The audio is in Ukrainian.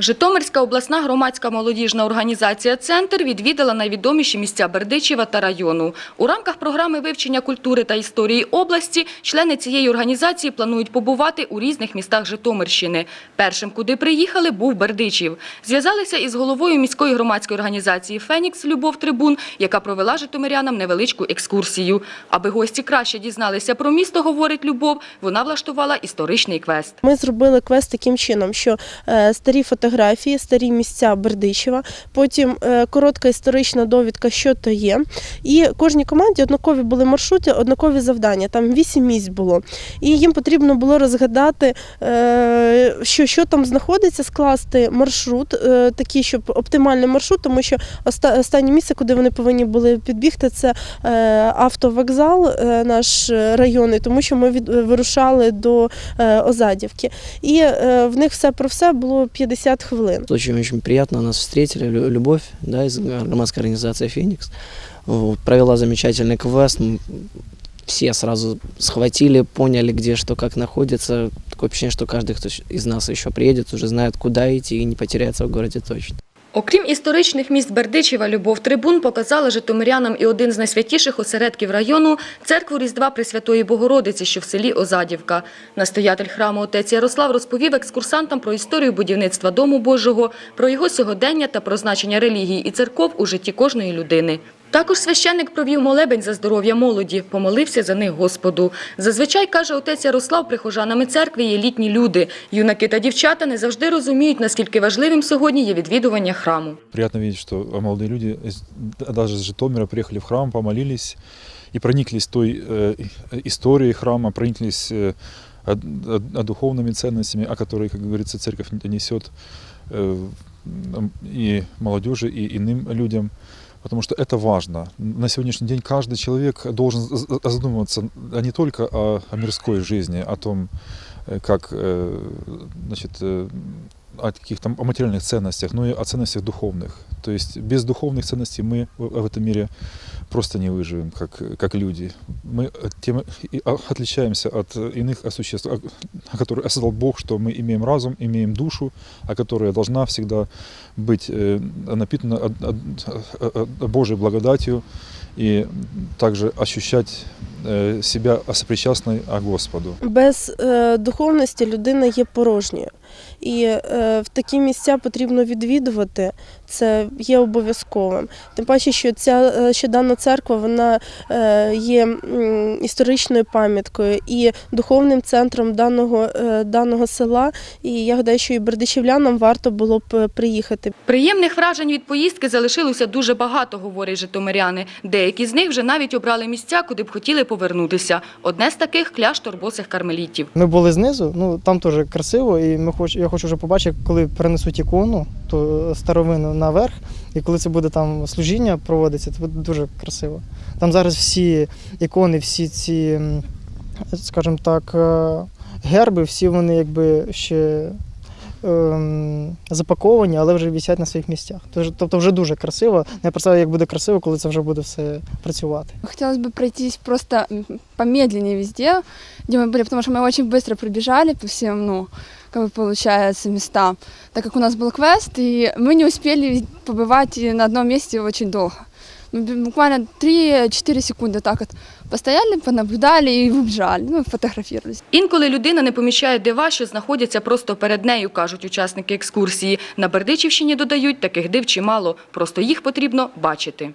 Житомирська обласна громадська молодіжна організація «Центр» відвідала найвідоміші місця Бердичева та району. У рамках програми вивчення культури та історії області члени цієї організації планують побувати у різних містах Житомирщини. Першим, куди приїхали, був Бердичів. Зв'язалися із головою міської громадської організації «Фенікс» Любов Трибун, яка провела житомирянам невеличку екскурсію. Аби гості краще дізналися про місто, говорить Любов, вона влаштувала історичний квест. Ми зробили квест таким чином, що е, старі фотографії, старі місця Бердичева, потім е, коротка історична довідка, що то є. І кожній команді однакові були маршрути, однакові завдання. Там вісім місць було. І їм потрібно було розгадати, е, що, що там знаходиться, скласти маршрут, е, такий, щоб оптимальний маршрут, тому що останнє місце, куди вони повинні були підбігти, це автовокзал наш районний, тому що ми вирушали до Озадівки. І в них все про все було 50 хвилин. Очень-очень приятно нас встретили. Любовь да, из громадской организации «Феникс». Провела замечательный квест. Все сразу схватили, поняли, где что, как находится. Такое ощущение, что каждый кто из нас еще приедет, уже знает, куда идти и не потеряется в городе точно. Окрім історичних міст Бердичева, Любов Трибун показала житомирянам і один з найсвятіших осередків району – церкву Різдва Пресвятої Богородиці, що в селі Озадівка. Настоятель храму отець Ярослав розповів екскурсантам про історію будівництва Дому Божого, про його сьогодення та про значення релігії і церков у житті кожної людини. Також священник провів молебень за здоров'я молоді, помолився за них Господу. Зазвичай, каже отець Ярослав, прихожанами церкви є літні люди. Юнаки та дівчата не завжди розуміють, наскільки важливим сьогодні є відвідування храму. Приятно видеть, что молодые люди, из- даже с Житомира, приехали в храм, помолились и прониклись той э, и- историей храма, прониклись э, од- од- од- духовными ценностями, о которых, как говорится, церковь несет э, м, и молодежи, и иным людям. Потому что это важно. На сегодняшний день каждый человек должен з- з- задумываться а не только о, о мирской жизни, о том, э, как э, значит, э, о каких-то о материальных ценностях, но и о ценностях духовных. То есть без духовных ценностей мы в в этом мире просто не выживем, как, как люди. Мы тем и о- отличаемся от иных существ, которые создал Бог, что мы имеем разум, имеем душу, а которая должна всегда быть э, напитана Божьей благодатью и также ощущать э, себя сопричастной о Господу. Без е, духовності людина є порожньою. І е, в такі місця потрібно відвідувати. Це є обов'язковим. Тим паче, що ця е, що дана церква вона е, є історичною пам'яткою і духовним центром даного, е, даного села. І я гадаю, що і бердичівлянам варто було б е, приїхати. Приємних вражень від поїздки залишилося дуже багато, говорять житомиряни. Деякі з них вже навіть обрали місця, куди б хотіли повернутися. Одне з таких – кляштор босих кармелітів. Ми були знизу, ну там теж красиво, і ми хоч, я хочу вже побачити, коли перенесуть ікону, ту старовину наверх, і коли це буде там служіння проводиться, це буде дуже красиво. Там зараз всі ікони, всі ці, м, скажімо так, е, герби, всі вони якби ще ем, запаковані, але вже висять на своїх місцях. Тож- Тобто вже дуже красиво. Я представляю, як буде красиво, коли це вже буде все працювати. Хотелось бы пройтись просто м, помедленнее везде, где мы были, потому что мы очень быстро пробежали по всем, ну, как бы получается, местам, так как у нас был квест, и мы не успели побывать и на одном месте очень долго. Мы б- буквально 3-4 секунды так вот постояли, понаблюдали и убежали, ну, фотографировались. Інколи людина не помічає дива, що знаходяться просто перед нею, кажуть учасники екскурсії. На Бердичівщині додають, таких див чимало, просто їх потрібно бачити.